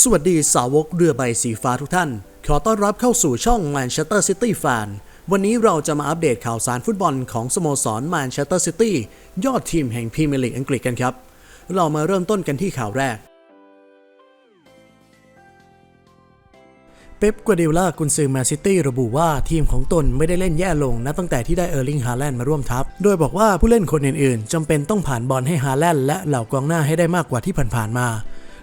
สวัสดีสาวกเรือใบสีฟ้าทุกท่าน ขอต้อนรับเข้าสู่ช่อง Manchester City Fan วันนี้เราจะมาอัปเดตข่าวสารฟุตบอลของสโมสร Manchester City ยอดทีมแห่งพรีเมียร์ลีกอังกฤษกันครับ เรามาเริ่มต้นกันที่ข่าวแรก เป๊ปกัวเดโอล่ากุนซือแมนซิตี้ระบุว่าทีมของตนไม่ได้เล่นแย่ลงนับตั้งแต่ที่ได้เออร์ลิงฮาแลนด์มาร่วมทัพ โดยบอกว่าผู้เล่นคนอื่นๆจำเป็นต้องผ่านบอลให้ฮาแลนด์และเหล่ากองหน้าให้ได้มากกว่าที่ผ่านๆมา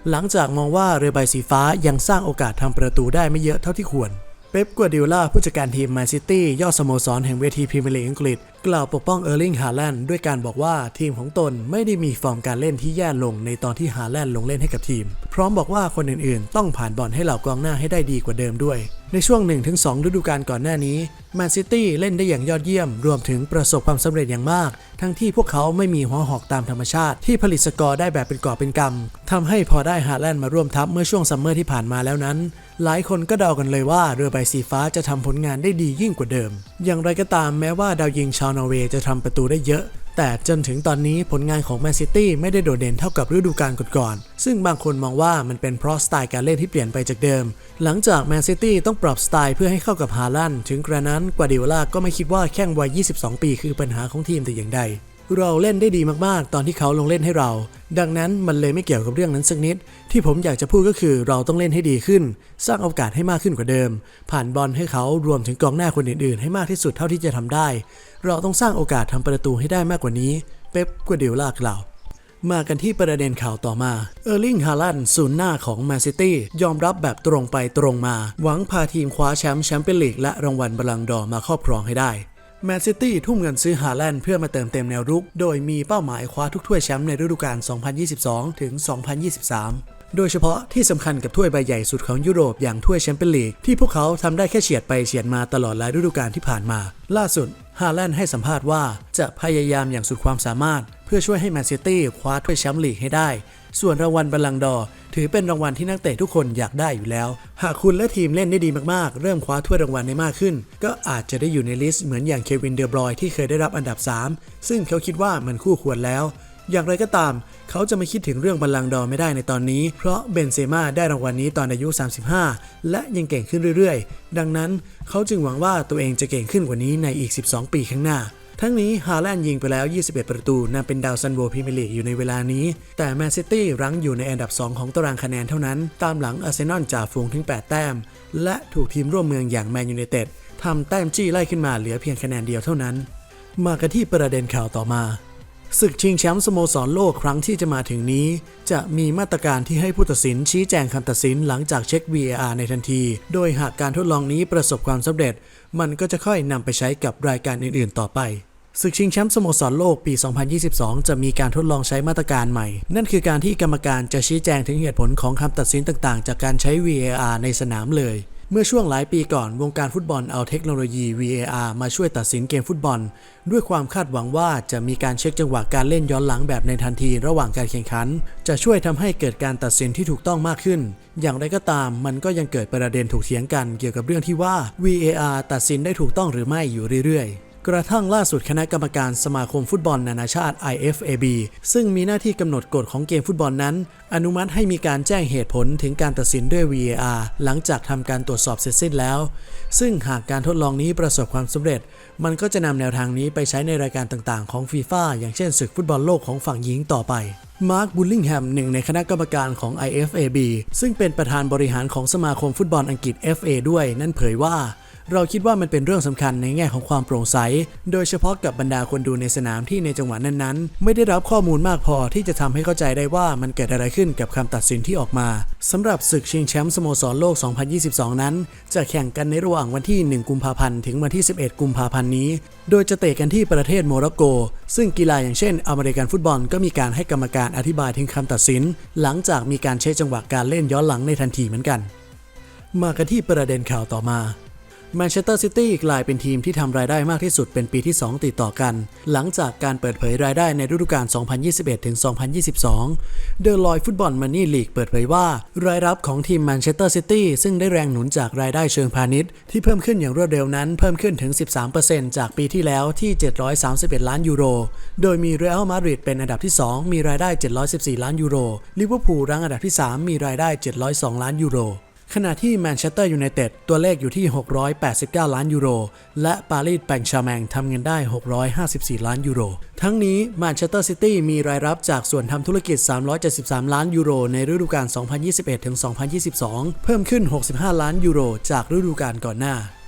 หลังจากมองว่าเรือใบสีฟ้ายังสร้างโอกาสทำประตูได้ไม่เยอะเท่าที่ควร เป๊ปกัวเดโอล่าผู้จัดการทีมแมนซิตี้ยอดสโมสรแห่งเวทีพรีเมียร์ลีกอังกฤษกล่าวปกป้องเออร์ลิงฮาแลนด์ด้วยการบอกว่าทีมของตนไม่ได้มีฟอร์มการเล่นที่แย่ลงในตอนที่ฮาแลนด์ลงเล่นให้กับทีม พร้อมบอกว่าคนอื่นๆ ต้องผ่านบอลให้เหล่ากองหน้าให้ได้ดีกว่าเดิมด้วย ในช่วง 1-2 ฤดูกาลก่อนหน้านี้แมนซิตี้เล่นได้อย่างยอดเยี่ยม รวมถึงประสบความสำเร็จอย่างมาก ทั้งที่พวกเขาไม่มีหัวหอกตามธรรมชาติ ที่ผลิตสกอร์ได้แบบเป็นกอบเป็นกำทำให้พอได้ฮาแลนด์มาร่วมทัพเมื่อช่วงซัมเมอร์ที่ผ่านมาแล้วนั้นหลายคนก็เดากันเลยว่าเรือใบสีฟ้าจะทำผลงานได้ดียิ่งกว่าเดิม อย่างไรก็ตามแม้ว่าดาวยิงชาวนอร์เวย์จะทำประตูได้เยอะ แต่จนถึงตอนนี้ผลงานของแมนซิตี้ไม่ได้โดดเด่นเท่ากับฤดูกาลก่อนๆซึ่งบางคนมองว่ามันเป็นเพราะสไตล์การเล่นที่เปลี่ยนไปจากเดิม หลังจากแมนซิตี้ต้องปรับสไตล์เพื่อให้เข้ากับฮาลันถึงกระนั้นกวาดิโอลาก็ไม่คิดว่าแข้งวัย 22 ปีคือปัญหาของทีมแต่อย่างใด เราเล่นได้ดีมากๆ ตอนที่เขาลงเล่นให้เรา ดังนั้นมันเลยไม่เกี่ยวกับเรื่องนั้นสักนิด ที่ผมอยากจะพูดก็คือเราต้องเล่นให้ดีขึ้น สร้างโอกาสให้มากขึ้นกว่าเดิม ผ่านบอลให้เขารวมถึงกองหน้าคนอื่นๆ ให้มากที่สุดเท่าที่จะทำได้ เราต้องสร้างโอกาสทำประตูให้ได้มากกว่านี้ เป๊ปกัวเดโอลากล่าวมากันที่ประเด็นข่าวต่อมา เออร์ลิง ฮาลันด์ศูนย์หน้าของแมนซิตี้ยอมรับแบบตรงไปตรงมา หวังพาทีมคว้าแชมป์แชมเปี้ยนลีกและรางวัลบอลลังดอร์มาครอบครองให้ได้ แมนซิตี้ทุ่มเงินซื้อฮาแลนด์เพื่อมาเติมเต็มแนวรุก โดยมีเป้าหมายคว้าทุกถ้วยแชมป์ในฤดูกาล 2022 ถึง 2023 โดยเฉพาะที่สำคัญกับถ้วยใบใหญ่สุดของยุโรปอย่างถ้วยแชมเปี้ยนลีกที่พวกเขาทำได้แค่เฉียดไปเฉียดมาตลอดหลายฤดูกาลที่ผ่านมา ล่าสุดฮาแลนด์ให้สัมภาษณ์ว่าจะพยายามอย่างสุดความสามารถ เพื่อช่วยให้แมนซิตี้คว้าถ้วยแชมป์ลีกให้ได้ ส่วนรางวัลบอลลังดอร์ถือเป็นรางวัลที่นักเตะทุกคนอยากได้อยู่แล้ว หากคุณและทีมเล่นได้ดีมากๆ เริ่มคว้าถ้วยรางวัลได้มากขึ้น ก็อาจจะได้อยู่ในลิสต์เหมือนอย่างเควินเดอบรอยที่เคยได้รับอันดับ 3 ซึ่งเขาคิดว่ามันคู่ควรแล้ว อย่างไรก็ตาม เขาจะไม่คิดถึงเรื่องบอลลังดอไม่ได้ในตอนนี้ เพราะเบนเซม่าได้รางวัลนี้ตอนอายุ 35 และยังเก่งขึ้นเรื่อยๆ ดังนั้นเขาจึงหวังว่าตัวเองจะเก่งขึ้นกว่านี้ในอีก 12 ปีข้างหน้า ทั้งนี้ฮาแลนด์ยิงไปแล้ว 21 ประตูนำเป็นดาวซันโวพรีเมียร์ลีกอยู่ในเวลานี้ แต่แมนซิตี้รั้งอยู่ในอันดับ 2 ของตารางคะแนนเท่านั้น ตามหลังอาร์เซนอลจ่าฝูงถึง 8 แต้ม และถูกทีมร่วมเมืองอย่างแมนยูไนเต็ดทำแต้มจี้ไล่ขึ้นมาเหลือเพียงคะแนนเดียวเท่านั้น มากันที่ประเด็นข่าวต่อมา ศึกชิงแชมป์สโมสรโลกครั้งที่จะมาถึงนี้ จะมีมาตรการที่ให้ผู้ตัดสินชี้แจงคำตัดสินหลังจากเช็ค VAR ในทันที โดยหากการทดลองนี้ประสบความสำเร็จ มันก็จะค่อยนำไปใช้กับรายการอื่น ๆ ต่อไปศึกชิงแชมป์สโมสรโลกปี 2022 จะมีการทดลองใช้มาตรการใหม่ นั่นคือการที่กรรมการจะชี้แจงถึงเหตุผลของคำตัดสินต่างๆ จากการใช้ VAR ในสนามเลย เมื่อช่วงหลายปีก่อนวงการฟุตบอลเอาเทคโนโลยี VAR มาช่วยตัดสินเกมฟุตบอล ด้วยความคาดหวังว่าจะมีการเช็คจังหวะการเล่นย้อนหลังแบบในทันทีระหว่างการแข่งขัน จะช่วยทำให้เกิดการตัดสินที่ถูกต้องมากขึ้น อย่างไรก็ตามมันก็ยังเกิดประเด็นถกเถียงกันเกี่ยวกับเรื่องที่ว่า VAR ตัดสินได้ถูกต้องหรือไม่อยู่เรื่อยๆ กระทั่งล่าสุดคณะกรรมการสมาคมฟุตบอลนานาชาติ IFAB ซึ่งมีหน้าที่กำหนดกฎของเกมฟุตบอลนั้น อนุมัติให้มีการแจ้งเหตุผลถึงการตัดสินด้วย VAR หลังจากทำการตรวจสอบเสร็จสิ้นแล้ว ซึ่งหากการทดลองนี้ประสบความสำเร็จ มันก็จะนำแนวทางนี้ไปใช้ในรายการต่างๆ ของฟีฟ่าอย่างเช่นศึกฟุตบอลโลกของฝั่งหญิงต่อไปมาร์คบุลลิงแฮมหนึ่งในคณะกรรมการของ IFAB ซึ่งเป็นประธานบริหารของสมาคมฟุตบอลอังกฤษ FA ด้วย นั่นเผยว่า เราคิดว่ามันเป็นเรื่องสำคัญในแง่ของความโปร่งใส โดยเฉพาะกับบรรดาคนดูในสนามที่ในจังหวะนั้นๆ ไม่ได้รับข้อมูลมากพอที่จะทำให้เข้าใจได้ว่ามันเกิดอะไรขึ้นกับคำตัดสินที่ออกมาสำหรับศึกชิงแชมป์สโมสรโลก 2022 นั้น จะแข่งกันในระหว่างวันที่ 1 กุมภาพันธ์ถึงวันที่ 11 กุมภาพันธ์นี้ โดยจะเตะกันที่ประเทศโมร็อกโก ซึ่งกีฬาอย่างเช่น อเมริกันฟุตบอลก็มีการให้กรรมการอธิบายถึงคำตัดสิน หลังจากมีการเช็คจังหวะการเล่นย้อนหลังในทันทีเหมือนกัน มากันที่ประเด็นข่าวต่อมา แมนเชสเตอร์ซิตี้กลายเป็นทีมที่ทำรายได้มากที่สุดเป็นปีที่ 2 ติดต่อกัน หลังจากการเปิดเผยรายได้ในฤดูกาล 2021-2022 The Lloyd Football Money League เปิดเผยว่า รายรับของทีมแมนเชสเตอร์ซิตี้ซึ่งได้แรงหนุนจากรายได้เชิงพาณิชย์ ที่เพิ่มขึ้นอย่างรวดเร็วนั้นเพิ่มขึ้นถึง 13%จากปีที่แล้วที่ 731 ล้านยูโร โดยมีเรอัลมาดริดเป็นอันดับที่ 2 มีรายได้ 714 ล้านยูโร ลิเวอร์พูลรั้งอันดับที่ 3 มีรายได้ 702 ล้านยูโร ขณะที่แมนเชสเตอร์ยูไนเต็ดตัวเลขอยู่ที่ 689 ล้านยูโร และปารีสแปงชาแมงทำเงินได้ 654 ล้านยูโร ทั้งนี้แมนเชสเตอร์ซิตี้มีรายรับจากส่วนทำธุรกิจ 373 ล้านยูโร ในฤดูกาล 2021-2022 เพิ่มขึ้น 65 ล้านยูโร จากฤดูกาลก่อนหน้า